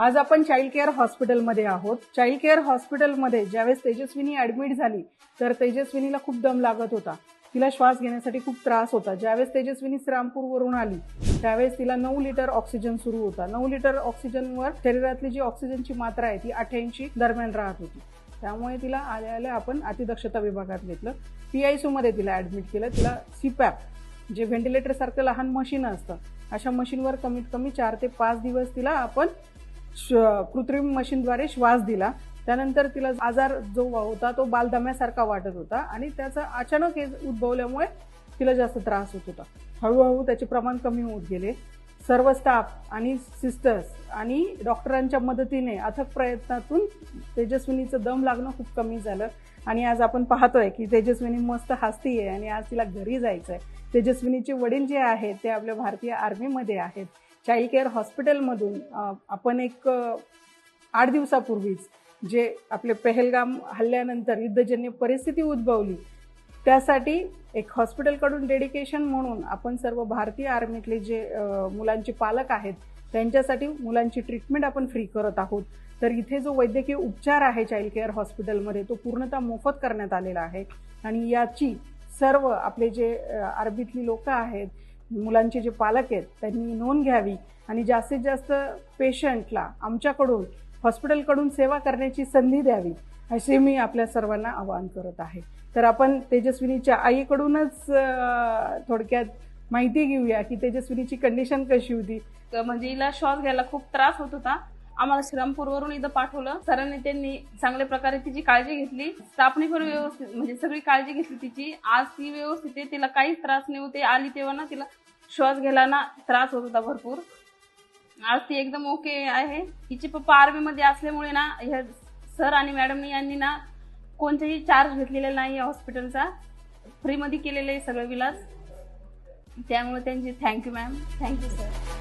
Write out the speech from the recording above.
आज आपण child care हॉस्पिटलमध्ये आहोत. चाइल्ड केअर हॉस्पिटलमध्ये ज्यावेळेस तेजस्विनी ऍडमिट झाली तर तेजस्विनीला खूप दम लागत होता. तिला श्वास घेण्यासाठी खूप त्रास होता. ज्यावेळेस तेजस्विनी श्रामपूरवरून आली त्यावेळेस तिला नऊ लिटर ऑक्सिजन सुरू होता. नऊ लिटर ऑक्सिजनवर शरीरातली जी ऑक्सिजनची मात्रा आहे ती अठ्ठ्याऐंशी दरम्यान राहत होती. त्यामुळे तिला आल्या आल्या आपण अतिदक्षता विभागात घेतलं. पी आयमध्ये तिला ऍडमिट केलं. तिला सीपॅप जे व्हेंटिलेटर सारखं लहान मशीन असतं अशा मशीनवर कमीत कमी चार ते पाच दिवस तिला आपण कृत्रिम मशीनद्वारे श्वास दिला. त्यानंतर तिला आजार जो होता तो बालदम्यासारखा वाटत होता आणि त्याचा अचानक हे उद्भवल्यामुळे तिला जास्त त्रास होत होता. हळूहळू त्याचे प्रमाण कमी होत गेले. सर्व स्टाफ आणि सिस्टर्स आणि डॉक्टरांच्या मदतीने अथक प्रयत्नातून तेजस्विनीचं दम लागणं खूप कमी झालं. आणि आज आपण पाहतोय की तेजस्विनी मस्त हसती आहे आणि आज तिला घरी जायचं आहे तेजस्विनीचे वडील जे आहेत ते आपल्या भारतीय आर्मीमध्ये आहेत. चाइल्ड केअर हॉस्पिटलमधून आपण एक आठ दिवसापूर्वीच जे आपले पहलगाम हल्ल्यानंतर युद्धजन्य परिस्थिती उद्भवली त्यासाठी एक हॉस्पिटलकडून डेडिकेशन म्हणून आपण सर्व भारतीय आर्मीतले जे मुलांचे पालक आहेत त्यांच्यासाठी मुलांची ट्रीटमेंट आपण फ्री करत आहोत. तर इथे जो वैद्यकीय उपचार आहे चाइल्ड केअर हॉस्पिटलमध्ये तो पूर्णतः मोफत करण्यात आलेला आहे. आणि याची सर्व आपले जे अं, आर्मीतली लोक आहेत मुलांचे जे पालक आहेत त्यांनी नोंद घ्यावी आणि जास्तीत जास्त पेशंटला आमच्याकडून हॉस्पिटलकडून सेवा करण्याची संधी द्यावी असे मी आपल्या सर्वांना आवाहन करत आहे. तर आपण तेजस्विनीच्या आईकडूनच थोडक्यात माहिती घेऊया की तेजस्विनीची कंडिशन कशी होती. म्हणजे हिला श्वास घ्यायला खूप त्रास होत होता. आम्हाला श्रमपूरवरून इथं पाठवलं. सरांनी त्यांनी चांगल्या प्रकारे तिची काळजी घेतली. स्टाफने पण व्यवस्थित म्हणजे सगळी काळजी घेतली तिची. आज ती व्यवस्थित आहे. तिला काहीच त्रास नाही होते आली तेव्हा ना तिला श्वास घ्यायला ना त्रास होत होता भरपूर. आज ती एकदम ओके आहे. तिचे पप्पा आर्मीमध्ये असल्यामुळे ना ह्या सर आणि मॅडमनी यांनी ना कोणताही चार्ज घेतलेला नाही या हॉस्पिटलचा फ्रीमध्ये केलेलं आहे सगळं विलास. त्यामुळे त्यांची थँक्यू मॅम थँक्यू सर